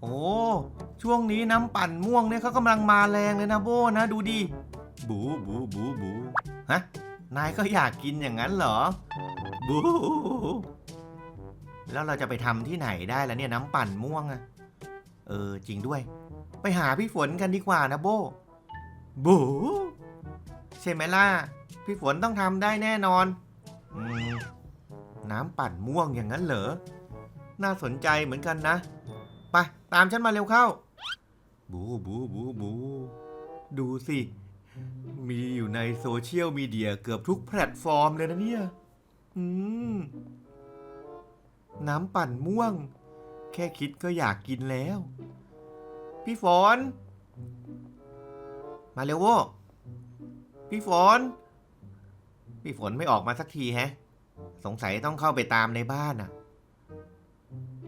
โอ้ช่วงนี้น้ำปั่นม่วงเนี่ยเขากำลังมาแรงเลยนะโบนะดูดิบูบูบูบูฮะนายก็อยากกินอย่างนั้นเหรอบูแล้วเราจะไปทำที่ไหนได้ล่ะเนี่ยน้ำปั่นม่วงอะเออจริงด้วย ไปหาพี่ฝนกันดีกว่านะโบบูใช่ไหมล่ะพี่ฝนต้องทำได้แน่นอนอน้ำปั่นม่วงอย่างนั้นเหรอน่าสนใจเหมือนกันนะ ตามฉันมาเร็วเข้า บูบูบูบูดูสิ มีอยู่ในโซเชียลมีเดียเกือบทุกแพลตฟอร์มเลยนะเนี่ย อืม น้ำปั่นม่วง แค่คิดก็อยากกินแล้ว พี่ฝน มาเร็วโว้พี่ฝน พี่ฝนไม่ออกมาสักทีแฮะ สงสัยต้องเข้าไปตามในบ้านน่ะ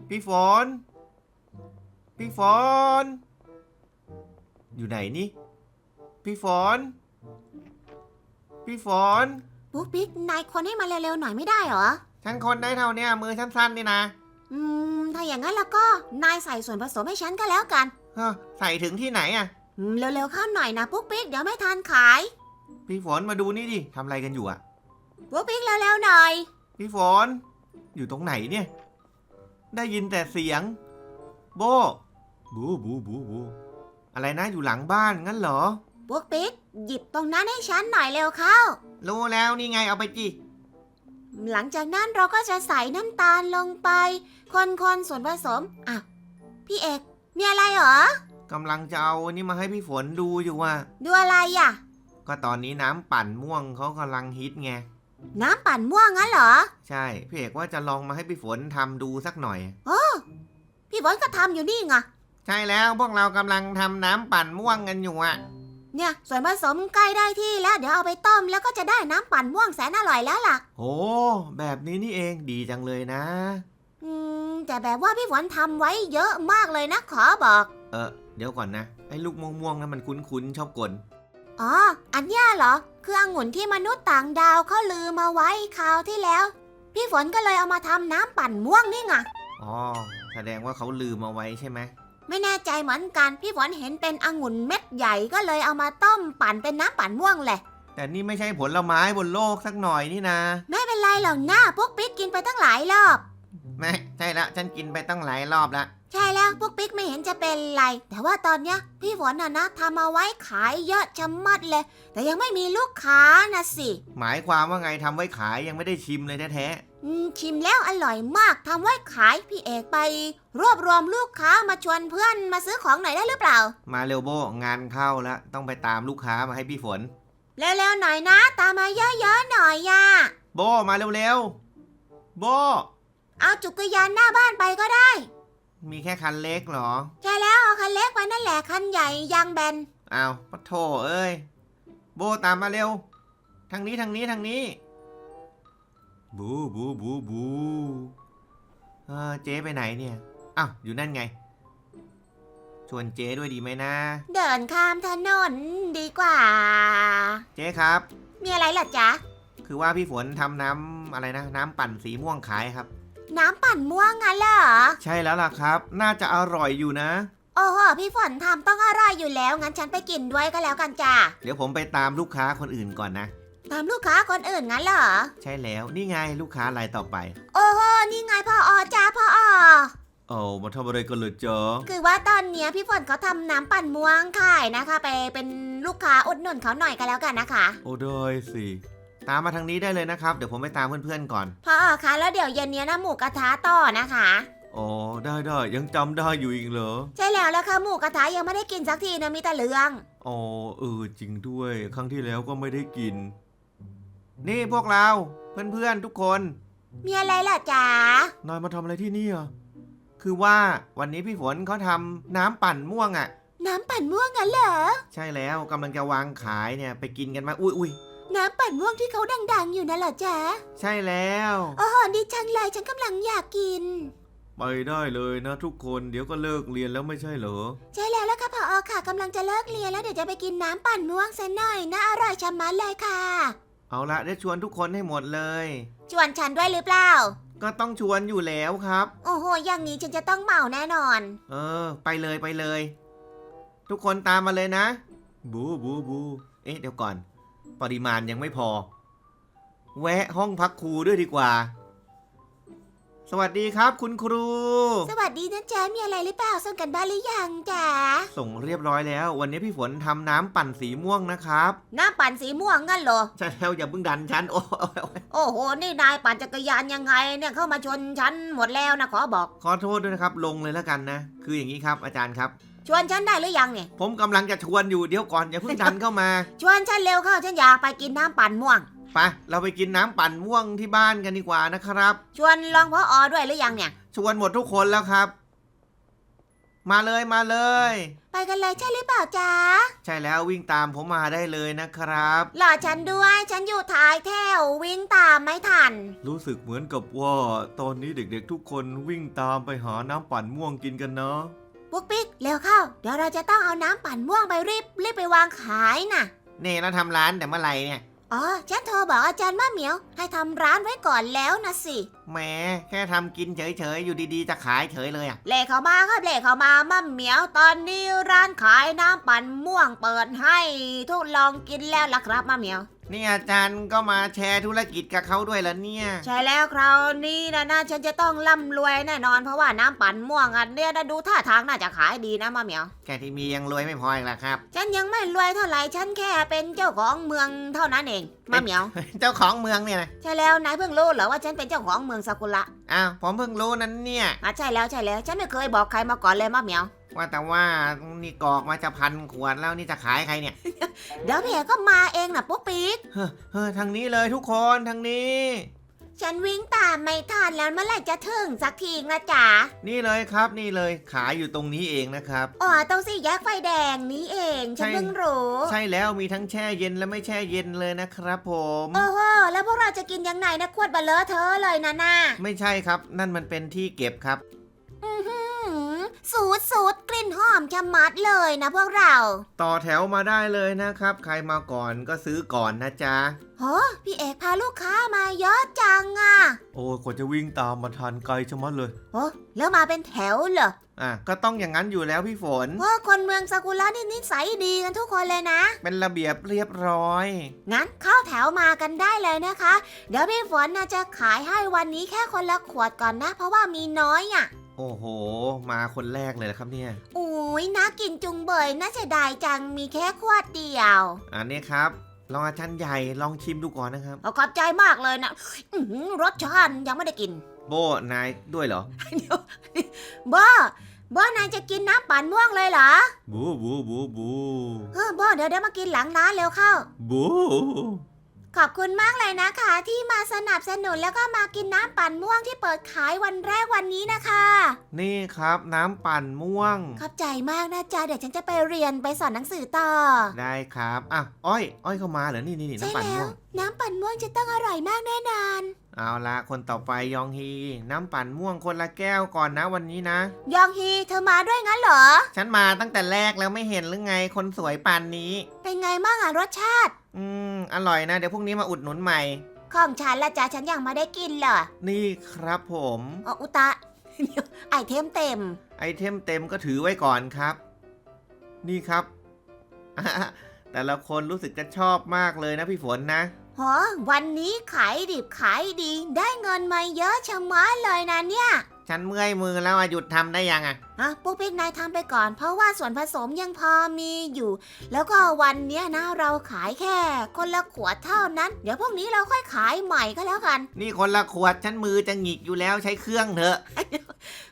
พี่ฝน พี่ฝนอยู่ไหนนี่ พี่ฝนพี่ฝนปุ๊กปิ๊กนายคนให้มาเร็วๆหน่อยไม่ได้เหรอ ฉันคนได้เท่าเนี้ยมือฉันสั้นนี่นะอืม ถ้าอย่างนั้นแล้วก็นายใส่ส่วนผสมให้ฉันก็แล้วกันเฮ้อใส่ถึงที่ไหนอะอืมเร็วๆเข้าหน่อยนะปุ๊กปิ๊กเดี๋ยวไม่ทันขายพี่ฝนมาดูนี่ดิทำอะไรกันอยู่อะปุ๊กปิ๊กเร็วๆหน่อย พี่ฝนอยู่ตรงไหนเนี่ย ได้ยินแต่เสียง โบ บูบูบูบูอะไรนะอยู่หลังบ้านงั้นเหรอปุ๊กปิ๊กหยิบตรงนั้นให้ฉันหน่อยเร็วเข้า รู้แล้วนี่ไงเอาไปจิหลังจากนั้นเราก็จะใส่น้ำตาลลงไป คนๆส่วนผสมอะพี่เอก มีอะไรเหรอกำลังจะเอาอันนี่มาให้พี่ฝนดูอยู่ว่า ดูอะไรอะ ก็ตอนนี้น้ำปั่นม่วงเขากำลังฮิตไง น้ำปั่นม่วงงั้นเหรอ ใช่พี่เอกว่าจะลองมาให้พี่ฝนทำดูสักหน่อย พี่บอลก็ทำอยู่นี่ไง ใช่แล้วพวกเรากำลังทำน้ำปั่นม่วงกันอยู่อะเนี่ยส่วนผสมใกล้ได้ที่แล้วเดี๋ยวเอาไปต้มแล้วก็จะได้น้ำปั่นม่วงแสนอร่อยแล้วล่ะ โอ้แบบนี้นี่เองดีจังเลยนะ อืมแต่แบบว่าพี่ฝนทำไว้เยอะมากเลยนะขอบอก เออเดี๋ยวก่อนนะไอ้ลูกม่วงๆนั้นมันคุ้นๆชอบกลอ๋อ อันเนี้ยเหรอ คือองุ่นที่มนุษย์ต่างดาวเขาลืมมาไว้คราวที่แล้ว พี่ฝนก็เลยเอามาทำน้ำปั่นม่วงนี่ไง อ๋อแสดงว่าเขาลืมเอาไว้ใช่ไหม ไม่แน่ใจเหมือนกัน พี่ฝนเห็นเป็นองุ่นเม็ดใหญ่ก็เลยเอามาต้มปั่นเป็นน้ำปั่นม่วงแหละ แต่นี่ไม่ใช่ผลไม้บนโลกสักหน่อยนี่นะ ไม่เป็นไรหรอกหน้าพวกปิ๊กกินไปตั้งหลายรอบแม่ใช่ละฉันกินไปตั้งหลายรอบละใช่แล้วพวกปิ๊กไม่เห็นจะเป็นไร แต่ว่าตอนเนี้ยพี่ฝนน่ะนะทำเอาไว้ขายเยอะชะมัดเลย แต่ยังไม่มีลูกค้านะสิ หมายความว่าไงทำไว้ขายยังไม่ได้ชิมเลยแท้อืม ชิมแล้วอร่อยมากทำไว้ขายพี่เอกไป รวบรวมลูกค้ามาชวนเพื่อนมาซื้อของหน่อยได้หรือเปล่าๆมาเร็วโบงานเข้าแล้ว ต้องไปตามลูกค้ามาให้พี่ฝน เร็วๆหน่อยนะ ตามมาเยอะๆหน่อยย่าโบมาเร็วๆโบเอาจักรยานหน้าบ้านไปก็ได้ มีแค่คันเล็กเหรอ ใช่แล้วเอาคันเล็กไปนั่นแหละคันใหญ่ยางแบนอ้าวปะโถเอ้ย โบตามมาเร็ว ทางนี้ทางนี้ทางนี้ บูบูบูบูเออเจ๊ไปไหนเนี่ยอ้าวอยู่นั่นไง ชวนเจ๊ด้วยดีไหมนะ เดินข้ามถนนดีกว่า เจ๊ครับ มีอะไรล่ะจ๊ะ คือว่าพี่ฝนทำน้ำอะไรนะ น้ำปั่นสีม่วงขายครับ น้ำปั่นม่วงงั้นเหรอ ใช่แล้วล่ะครับ น่าจะอร่อยอยู่นะ โอ้โห พี่ฝนทำต้องอร่อยอยู่แล้ว งั้นฉันไปกินด้วยก็แล้วกันจ้ะ เดี๋ยวผมไปตามลูกค้าคนอื่นก่อนนะ ตามลูกค้าคนอื่นงั้นเหรอ ใช่แล้วนี่ไงลูกค้ารายต่อไป โอ้โหนี่ไงพ่ออจ้าพ่ออโอ้มาทำอะไรกันเลยจ๊ะคือว่าตอนเนี้ยพี่ฝนเขาทำน้ำปั่นม่วงขายนะคะ ไปเป็นลูกค้าอุดหนุนเขาหน่อยก็แล้วกันนะคะ โอ้ได้สิ ตามมาทางนี้ได้เลยนะครับ เดี๋ยวผมไปตามเพื่อนๆก่อน พ่ออคะแล้วเดี๋ยวเย็นเนี้ยนะหมูกระทะต่อนะคะ อ๋อได้ได้ยังจำได้อยู่อีกเหรอ ใช่แล้วแล้วค่ะหมูกระทะยังไม่ได้กินสักทีนะมีแต่เรื่อง อ๋อเออจริงด้วย ครั้งที่แล้วก็ไม่ได้กิน นี่พวกเราเพื่อนๆทุกคน มีอะไรล่ะจ๊ะนายมาทำอะไรที่นี่อะคือว่าวันนี้พี่ฝนเขาทำน้ำปั่นม่วงอะ น้ำปั่นม่วงงั้นเหรอ ใช่แล้วกำลังจะวางขายเนี่ยไปกินกันมาอุ้ยอุ้ยน้ำปั่นม่วงที่เขาดังๆ อยู่นะเหรอจ๊ะใช่แล้วโอ้โหดีจังเลยฉันกำลังอยากกิน ไปได้เลยนะทุกคนเดี๋ยวก็เลิกเรียนแล้วไม่ใช่เหรอ ใช่แล้วแล้วค่ะพออค่ะกำลังจะเลิกเรียนแล้วเดี๋ยวจะไปกินน้ำปั่นม่วงซะหน่อยน่าอร่อยชะมัดเลยค่ะ เอาละได้ชวนทุกคนให้หมดเลย ชวนฉันด้วยหรือเปล่า ก็ต้องชวนอยู่แล้วครับ โอ้โห อย่างนี้ฉันจะต้องเมาแน่นอน เออ ไปเลยไปเลย ทุกคนตามมาเลยนะ บูบูบู เอ๊ะเดี๋ยวก่อน ปริมาณยังไม่พอ แวะห้องพักครูด้วยดีกว่า สวัสดีครับคุณครู สวัสดีนะจ๊ะมีอะไรหรือเปล่าส่งกันบ้านหรือยังจ๊ะส่งเรียบร้อยแล้ว วันนี้พี่ฝนทำน้ำปั่นสีม่วงนะครับ น้ำปั่นสีม่วงงั้นเหรอ ใช่แล้วอย่าเพิ่งดันฉันโอ้ยโอ้โห นี่นายปั่นจักรยานยังไงเนี่ยเข้ามาชนฉันหมดแล้วนะขอบอก ขอโทษด้วยนะครับลงเลยแล้วกันนะ คืออย่างนี้ครับอาจารย์ครับ ชวนฉันได้หรือยังเนี่ย ผมกำลังจะชวนอยู่เดี๋ยวก่อนอย่าเพิ่งดันเข้ามา ชวนฉันเร็วเข้าฉันอยากไปกินน้ำปั่นม่วง ไปเราไปกินน้ำปั่นม่วงที่บ้านกันดีกว่านะครับ ชวนรองพออด้วยหรือยังเนี่ย ชวนหมดทุกคนแล้วครับ มาเลยมาเลย ไปกันเลยใช่หรือเปล่าจ๊ะใช่แล้ววิ่งตามผมมาได้เลยนะครับ รอฉันด้วยฉันอยู่ท้ายแถววิ่งตามไม่ทัน รู้สึกเหมือนกับว่าตอนนี้เด็กๆทุกคนวิ่งตามไปหาน้ำปั่นม่วงกินกันเนาะปุ๊กปิ๊กเร็วเข้า เดี๋ยวเราจะต้องเอาน้ำปั่นม่วงไปรีบรีบไปวางขายน่ะนี่เราทำร้านแต่เมื่อไหร่เนี่ย อ๋อฉันโทรบอกอาจารย์มะเหมียว ให้ทำร้านไว้ก่อนแล้วนะสิ แหมแค่ทำกินเฉยๆ อยู่ดีๆ จะขายเฉยเลยอะ เล่เข้ามาครับเล่เข้ามามะเหมียวตอนนี้ร้านขายน้ำปั่นม่วงเปิดให้ทดลองกินแล้วล่ะครับมะเหมียว นี่อาจารย์ก็มาแชร์ธุรกิจกับเขาด้วยแล้วเนี่ย ใช่แล้วคราวนี้นะนะฉันจะต้องร่ำรวยแน่นอนเพราะว่าน้ำปั่นม่วงอันเนี้ยนะดูท่าทางน่าจะขายดีนะมะเหมียวแค่ที่มียังรวยไม่พออีกแล้วครับ ฉันยังไม่รวยเท่าไหร่ฉันแค่เป็นเจ้าของเมืองเท่านั้นเองมะเหมียว เจ้าของเมืองเนี่ยนะใช่แล้วนายเพิ่งรู้เหรอว่าฉันเป็นเจ้าของเมืองซากุระอ้าวผมเพิ่งรู้นั้นเนี่ย อะใช่แล้วใช่แล้วฉันไม่เคยบอกใครมาก่อนเลยมะเหมียว ว่าแต่ว่านี่กรอกมาจะพันขวดแล้วนี่จะขายใครเนี่ย เดี๋ยวเพก็มาเองนะปุ๊กปิ๊ก เฮ้อเฮ้อทางนี้เลยทุกคนทางนี้ ฉันวิ่งตามไม่ทันแล้วเมื่อไหร่จะถึงสักทีนะจ๊ะ นี่เลยครับนี่เลยขายอยู่ตรงนี้เองนะครับ อ๋อตรงสี่แยกไฟแดงนี้เอง ฉันใช่เพิ่งรู้ใช่แล้วมีทั้งแช่เย็นและไม่แช่เย็นเลยนะครับผมโอ้โหแล้วพวกเราจะกินยังไงนะขวดเบลเลอเธอะเลยนะน่าไม่ใช่ครับ นั่นมันเป็นที่เก็บครับอื้อหือ สูดสูดกลิ่นหอมชะมัดเลยนะพวกเรา ต่อแถวมาได้เลยนะครับ ใครมาก่อนก็ซื้อก่อนนะจ๊ะ โหพี่เอกพาลูกค้ามาเยอะจังอะโอ้กว่าจะวิ่งตามมาทันไกลชะมัดเลย โอ้แล้วมาเป็นแถวเหรออะก็ต้องอย่างนั้นอยู่แล้วพี่ฝนเพราะคนเมืองซากุระนี่นิสัยดีกันทุกคนเลยนะ เป็นระเบียบเรียบร้อย งั้นเข้าแถวมากันได้เลยนะคะ เดี๋ยวพี่ฝนน่าจะขายให้วันนี้แค่คนละขวดก่อนนะ เพราะว่ามีน้อยอะ่ะโอ้โห มาคนแรกเลยนะครับเนี่ยอุ้ยน่ากินจุงเบยน่าเสียดายจังมีแค่ขวดเดียวอันนี้ครับลองอาจารย์ใหญ่ลองชิมดูก่อนนะครับ เอาขอบใจมากเลยนะอื้อหือรสชาติยังไม่ได้กิน โบนายด้วยเหรอเดี๋ยวบ้าบ้านายจะกินน้ำปั่นม่วงเลยเหรอบูบูบูบูเออบ้าเดี๋ยวเดี๋ยวมากินหลังร้านเร็วเข้า บู ขอบคุณมากเลยนะคะ ที่มาสนับสนุนแล้วก็มากินน้ำปั่นม่วงที่เปิดขายวันแรกวันนี้นะคะ นี่ครับน้ำปั่นม่วง ขอบใจมากนะจ๊ะเดี๋ยวฉันจะไปเรียนไปสอนหนังสือต่อ ได้ครับอะอ้อย อ้อยเข้ามาเหรอนี่นี่นี่ใช่น้ำปั่นแล้ม่ว วง น้ำปั่นม่วงจะต้องอร่อยมากแน่นอน เอาละคนต่อไปยองฮี น้ำปั่นม่วงคนละแก้วก่อนนะวันนี้นะ ยองฮีเธอมาด้วยงั้นเหรอ ฉันมาตั้งแต่แรกแล้วไม่เห็นหรือไงคนสวยปานนี้ เป็นไงบ้างอะรสชาติ อืม อร่อยนะ เดี๋ยวพรุ่งนี้มาอุดหนุนใหม่ ของฉันละจ๊ะฉันยังไม่ได้กินเลยนี่ครับผม อ๋ออุตะ เดี๋ยวไอเทมเต็ม ไอเทมเต็มก็ถือไว้ก่อนครับ นี่ครับอะแต่ละคนรู้สึกจะชอบมากเลยนะพี่ฝนนะ หอวันนี้ขายดิบขายดี ได้เงินมาเยอะชะมัดเลยนะเนี่ย ฉันเมื่อยมือแล้วอะหยุดทำได้ยังอะอะปุ๊กปิ๊กนายทำไปก่อน เพราะว่าส่วนผสมยังพอมีอยู่ แล้วก็วันเนี้ยนะเราขายแค่ คนละขวดเท่านั้น เดี๋ยวพวกนี้เราค่อยขายใหม่ก็แล้วกัน นี่คนละขวดฉันมือจะหงิกอยู่แล้วใช้เครื่องเถอะ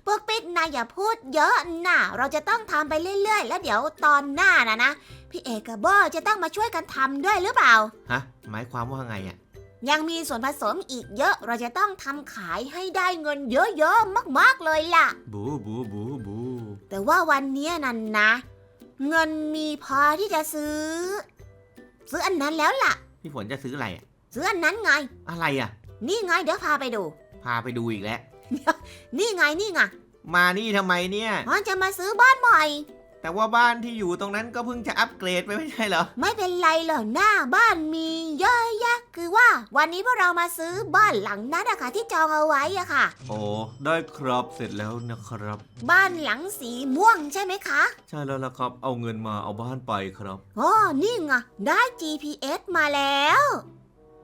ปุ๊กปิ๊กนายอย่าพูดเยอะนะเราจะต้องทำไปเรื่อย ๆ แล้วเดี๋ยวตอนหน้านะนะพี่เอกกับโบจะต้องมาช่วยกันทำด้วยหรือเปล่า ฮะ หมายความว่าไงอะ ยังมีส่วนผสมอีกเยอะ เราจะต้องทำขายให้ได้เงินเยอะๆมากๆเลยล่ะ บูบูบูบูแต่ว่าวันเนี้ยนั่นนะ เงินมีพอที่จะซื้อ ซื้ออันนั้นแล้วล่ะ พี่ฝนจะซื้ออะไรอะซื้ออันนั้นไง อะไรอะนี่ไงเดี๋ยวพาไปดู พาไปดูอีกแล้ว นี่ไงนี่ไงมานี่ทำไมเนี่ยอ๋อจะมาซื้อบ้านใหม่ แต่ว่าบ้านที่อยู่ตรงนั้นก็เพิ่งจะอัปเกรดไปไม่ใช่เหรอ ไม่เป็นไรหรอกหน้าบ้านมีเยอะแยะคือว่าวันนี้พวกเรามาซื้อบ้านหลังนั้นอะค่ะที่จองเอาไว้อะค่ะ โอ้ได้ครับเสร็จแล้วนะครับ บ้านหลังสีม่วงใช่ไหมคะใช่แล้วล่ะครับ เอาเงินมาเอาบ้านไปครับโอ้นี่ไงได้ GPS มาแล้ว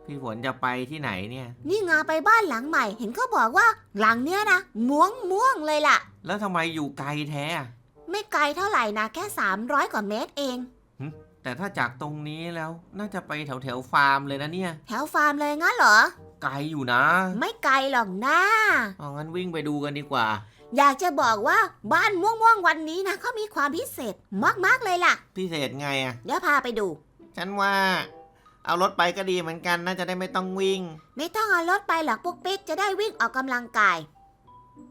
พี่ฝนจะไปที่ไหนเนี่ย นี่ไงไปบ้านหลังใหม่ เห็นเขาบอกว่าหลังเนี้ยนะม่วงม่วงเลยล่ะ แล้วทำไมอยู่ไกลแท้อะ ไม่ไกลเท่าไหร่นะแค่ 300 กว่าเมตรเอง แต่ถ้าจากตรงนี้แล้วน่าจะไปแถวแถวๆฟาร์มเลยนะเนี่ย แถวฟาร์มเลยงั้นเหรอ ไกลอยู่นะ ไม่ไกลหรอกนะเอางั้นวิ่งไปดูกันดีกว่า อยากจะบอกว่าบ้านม่วงม่วงๆวันนี้นะเขามีความพิเศษมากๆเลยล่ะ พิเศษไงอะเดี๋ยวพาไปดู ฉันว่า เอารถไปก็ดีเหมือนกันน่าจะได้ไม่ต้องวิ่ง ไม่ต้องเอารถไปหรอกปุ๊กปิ๊กจะได้วิ่งออกกำลังกาย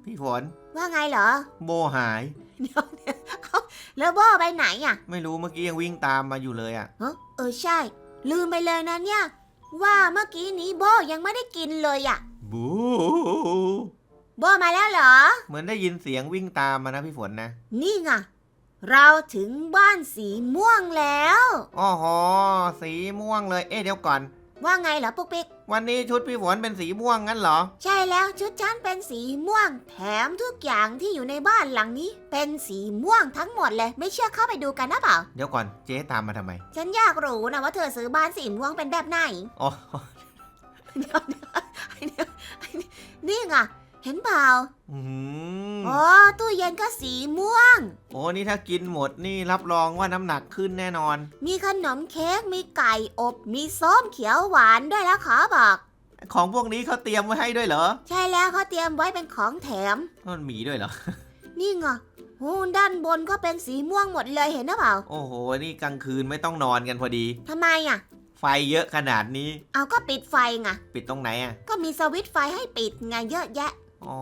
พี่ฝนว่าไงเหรอ โบหาย เดี๋ยวเดี๋ยวเอาแล้วโบไปไหนอะไม่รู้เมื่อกี้ยังวิ่งตามมาอยู่เลยอะเอ้อเออใช่ ลืมไปเลยนะเนี่ย ว่าเมื่อกี้นี้โบยังไม่ได้กินเลยอะ บู โบมาแล้วเหรอ เหมือนได้ยินเสียงวิ่งตามมานะพี่ฝนนะนี่ไงเราถึงบ้านสีม่วงแล้วอ๋อหอสีม่วงเลย เอ๊ะเดี๋ยวก่อน ว่าไงเหรอปุ๊กปิ๊ก วันนี้ชุดพี่ฝนเป็นสีม่วงงั้นเหรอ ใช่แล้วชุดฉันเป็นสีม่วง แถมทุกอย่างที่อยู่ในบ้านหลังนี้ เป็นสีม่วงทั้งหมดเลย ไม่เชื่อเข้าไปดูกันนะเปล่า เดี๋ยวก่อนเจ๊ตามมาทำไม ฉันอยากรู้นะว่าเธอซื้อบ้านสีม่วงเป็นแบบไหน อ๋อ เดี๋ยวเดี๋ยวเดี๋ยวนี่ไง เห็นเปล่าอืมอ๋อตู้เย็นก็สีม่วง โอ้นี่ถ้ากินหมดนี่รับรองว่าน้ำหนักขึ้นแน่นอน มีขนมเค้ก มีไก่อบ มีส้มเขียวหวานด้วยแล้วขอบอก ของพวกนี้เขาเตรียมไว้ให้ด้วยเหรอ ใช่แล้วเขาเตรียมไว้เป็นของแถม มันมีด้วยเหรอ นี่ไงโอ้ด้านบนก็เป็นสีม่วงหมดเลยเห็นหรือเปล่า โอ้โห นี่กลางคืนไม่ต้องนอนกันพอดี ทำไมอะ ไฟเยอะขนาดนี้ เอาก็ปิดไฟไง ปิดตรงไหนอะ ก็มีสวิตช์ไฟให้ปิดไงเยอะแยะ อ๋อ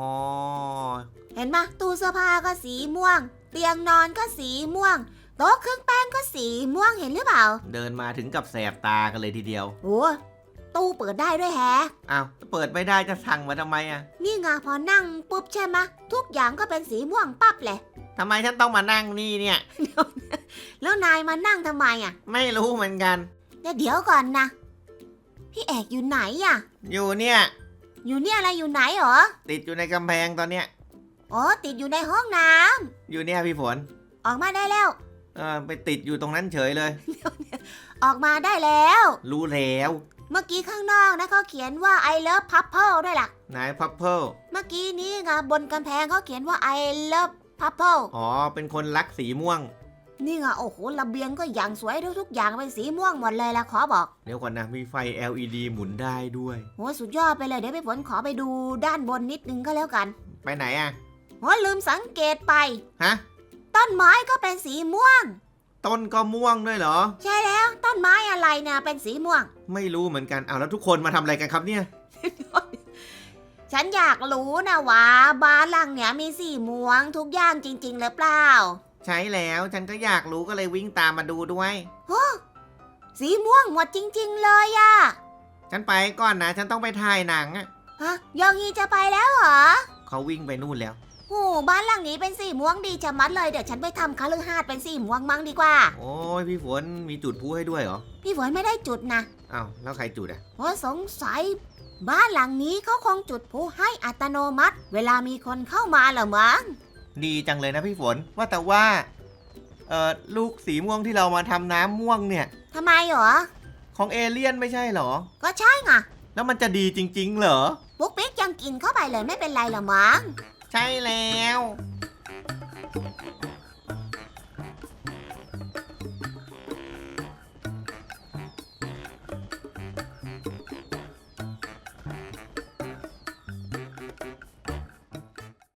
เห็นไหมตู้เสื้อผ้าก็สีม่วง เตียงนอนก็สีม่วง โต๊ะเครื่องแป้งก็สีม่วงเห็นหรือเปล่าเดินมาถึงกับแสบตากันเลยทีเดียว โอ้ตู้เปิดได้ด้วยแฮะ อ้าวเปิดไม่ได้จะสั่งมาทำไมอะนี่ไงพอนั่งปุ๊บใช่ไหมทุกอย่างก็เป็นสีม่วงปั๊บเลยทำไมฉันต้องมานั่งนี่เนี่ย แล้วนายมานั่งทำไมอะไม่รู้เหมือนกันเดี๋ยวเดี๋ยวก่อนนะ พี่เอกอยู่ไหนอะ อยู่เนี่ย อยู่เนี่ยอะไรอยู่ไหนเหรอ ติดอยู่ในกำแพงตอนเนี้ย อ๋อ ติดอยู่ในห้องน้ำอยู่เนี่ยพี่ฝนออกมาได้แล้ว เออไปติดอยู่ตรงนั้นเฉยเลย ออกมาได้แล้ว รู้แล้ว เมื่อกี้ข้างนอกนะเขาเขียนว่า I love Purple ด้วยล่ะนายพับเพิลเมื่อกี้นี้ไงบนกำแพงเขาเขียนว่า I love Purple อ๋อ เป็นคนรักสีม่วง นี่ไงโอ้โหระเบียงก็อย่างสวยทุกๆ อย่างเป็นสีม่วงหมดเลยละขอบอกเดี๋ยวก่อนนะมีไฟ LED หมุนได้ด้วยโหสุดยอดไปเลยเดี๋ยวพี่ฝนขอไปดูด้านบนนิดนึงก็แล้วกันไปไหนอะโหลืมสังเกตไป ฮะ ต้นไม้ก็เป็นสีม่วง ต้นก็ม่วงด้วยเหรอ ใช่แล้ว ต้นไม้อะไรเนี่ยเป็นสีม่วง ไม่รู้เหมือนกันเอาวแล้วทุกคนมาทำอะไรกันครับเนี่ย ฉันอยากรู้นะว่าบ้านหลังเนี่ยมีสีม่วงทุกอย่างจริง ๆ หรือเปล่า ใช้แล้วฉันก็อยากรู้ก็เลยวิ่งตามมาดูด้วยสีม่วงหมดจริง ๆ เลยอะฉันไปก่อนนะ ฉันต้องไปถ่ายหนังอะฮะยองฮีจะไปแล้วเหรอเขาวิ่งไปนู่นแล้วโอ้บ้านหลังนี้เป็นสีม่วงดีจะมัดเลยเดี๋ยวฉันไปทำคฤหาสน์เป็นสีม่วงมั่งดีกว่า โอ้ยพี่ฝนมีจุดพลุให้ด้วยเหรอพี่ฝนไม่ได้จุดนะอ้าวแล้วใครจุดอะเพราะสงสัย บ้านหลังนี้เขาคงจุดพลุให้อัตโนมัติ เวลามีคนเข้ามาเหรอมั้ง ดีจังเลยนะพี่ฝน ว่าแต่ว่า เอ่อลูกสีม่วงที่เรามาทำน้ำม่วงเนี่ย ทำไมเหรอ ของเอเลี่ยนไม่ใช่เหรอ ก็ใช่ไงแล้วมันจะดีจริง ๆ เหรอ ปุ๊กปิ๊กยังกินเข้าไปเลยไม่เป็นไรเหรอมั้ง ใช่แล้ว